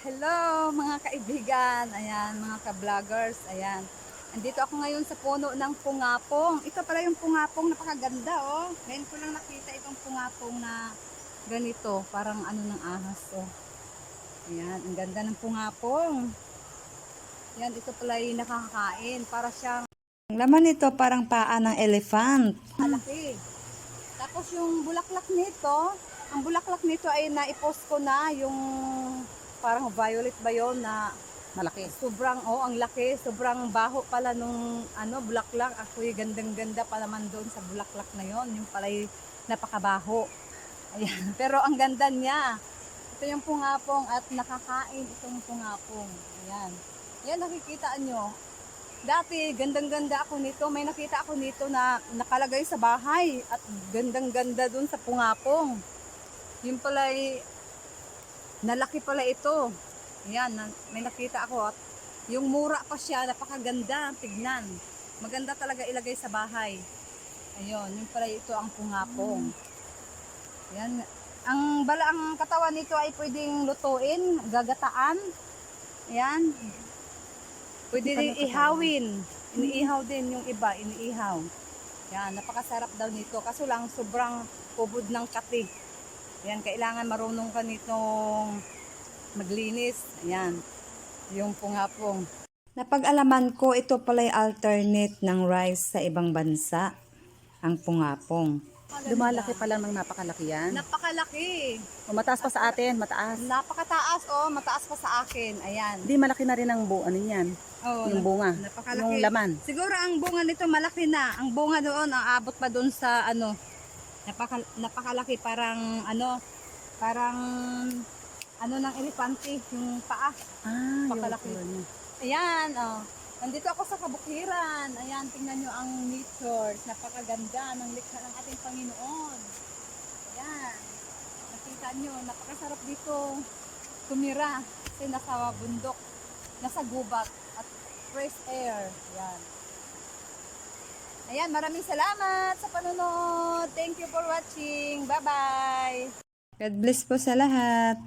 Hello mga kaibigan, ayan mga ka-vloggers, ayan. Andito ako ngayon sa puno ng pungapong. Ito pala yung pungapong, napakaganda oh. Ngayon ko lang nakita itong pungapong na ganito, parang ano ng ahas oh. Ayan, ang ganda ng pungapong. Yan, ito pala yung nakakakain, para siyang ang laman nito parang paa ng elephant. Malaki. Tapos yung bulaklak nito, ang bulaklak nito ay naipost ko na yung parang violet ba yun na Malaki. sobrang, oh ang laki, sobrang baho pala nung ano, bulaklak. Ako gandang ganda pa naman doon sa bulaklak na yon yung pala napakabaho. Ayan. Pero ang ganda niya. Ito yung pungapong at nakakain itong pungapong. Ayan. Yan nakikita nyo. Dati, gandang-ganda ako nito. May nakita ako nito na nakalagay sa bahay at gandang-ganda dun sa pungapong. Yung pala nalaki pala ito. Ayan, may nakita ako at yung mura pa siya, napakaganda, tignan. Maganda talaga ilagay sa bahay. Ayun, yung pala ito ang pungapong. Yan. Ang bala ang katawan nito ay pwedeng lutuin, gagataan. Ayan. Pwede din ihawin. Iniihaw din yung iba, iniihaw. Yan, napakasarap daw nito. Kaso lang, sobrang kubod ng kati. Yan, kailangan marunong ka nitong maglinis. Ayan, yung pungapong. Napag-alaman ko, ito pala yung alternate ng rice sa ibang bansa. Ang pungapong. Lumalaki pa lang ng napakalaki yan. Napakalaki. O mataas pa sa atin, mataas. Napakataas, oh. Mataas pa sa akin. Ayan. Hindi malaki na rin ang bu ano yan. Oh, yung bunga. Napakalaki. Yung laman. Siguro ang bunga nito malaki na. Ang bunga doon, ang abot pa doon sa ano. Napaka, napakalaki. Parang ano, parang ano ng elepante, yung paa. Ah, Pakalaki. yung niya. Ayan, oh. Nandito ako sa kabukiran. Ayan, tingnan nyo ang nature. Napakaganda ng likha ng ating Panginoon. Ayan. Nakita nyo, napakasarap dito tumira. Kasi nasa bundok, nasa gubat, at fresh air. Ayan. Ayan, maraming salamat sa panonood. Thank you for watching. Bye-bye. God bless po sa lahat.